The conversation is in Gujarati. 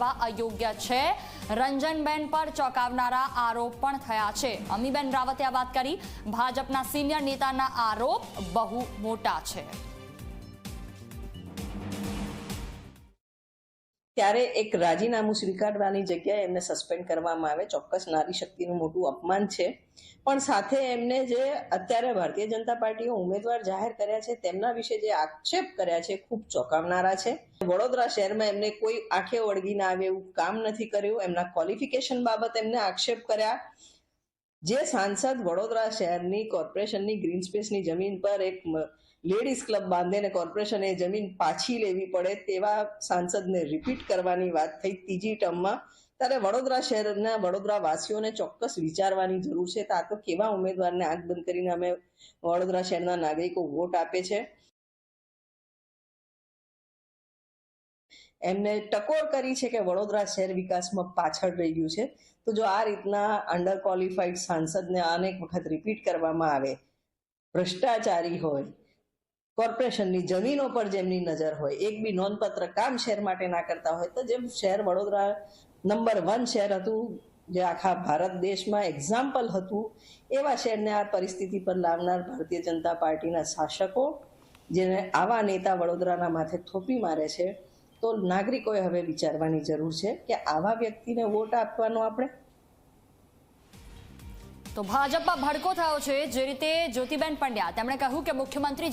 કરવા અયોગ્ય છે. રંજનબેન પર ચોંકાવનારા આરોપ પણ થયા છે. અમીબેન રાવતે આ વાત કરી. ભાજપના સિનિયર નેતાના આરોપ બહુ મોટા છે. ત્યારે એક રાજીનામું સ્વીકારવાની જગ્યાએ એમને સસ્પેન્ડ કરવામાં આવે. ચોક્કસ નારી શક્તિનું મોટું અપમાન છે. પણ સાથે એમને જે અત્યારે ભારતીય જનતા પાર્ટીએ ઉમેદવાર જાહેર કર્યા છે, તેમના વિશે જે આક્ષેપ કર્યા છે, ખૂબ ચોંકાવનારા છે. વડોદરા શહેરમાં એમને કોઈ આંખે વળગી ના આવે એવું કામ નથી કર્યું. એમના ક્વોલિફિકેશન બાબત એમને આક્ષેપ કર્યા. જે સાંસદ વડોદરા શહેરની કોર્પોરેશનની ગ્રીન સ્પેસની જમીન પર એક લેડીઝ ક્લબ બાંધીને કોર્પોરેશને જમીન પાછી લેવી પડે તેવા સાંસદને રિપીટ કરવાની વાત થઈ ત્રીજી ટર્મમાં. ત્યારે વડોદરા શહેરના વડોદરા વાસીઓને ચોક્કસ વિચારવાની જરૂર છે. તો તો કેવા ઉમેદવારને આંખ બંધ કરીને અમે વડોદરા શહેરના નાગરિકો વોટ આપે છે? એમને ટકોર કરી છે કે વડોદરા શહેર વિકાસમાં પાછળ રહી ગયું છે. તો જો આ રીતના અંડર ક્વોલિફાઈડ સાંસદને અનેક વખત રિપીટ કરવામાં આવે, ભ્રષ્ટાચારી હોય કોર્પોરેશનની જમીનો પર જેમની નજર હોય, એક બી નોંધપત્ર કામ શહેર માટે ના કરતા હોય, તો જેમ શહેર વડોદરા નંબર વન શહેર હતું, જે આખા ભારત દેશમાં એક્ઝામ્પલ હતું, એવા શહેરને આ પરિસ્થિતિ પર લાવનાર ભારતીય જનતા પાર્ટીના શાસકો, જેને આવા નેતા વડોદરાના માથે થોપી મારે છે તો નાગરિકોએ હવે વિચારવાની જરૂર છે કે આવા વ્યક્તિને વોટ આપવાનો આપણે? તો ભાજપમાં ભડકો થયો છે. જે રીતે જ્યોતિબેન પંડ્યા, તેમણે કહ્યું કે મુખ્યમંત્રી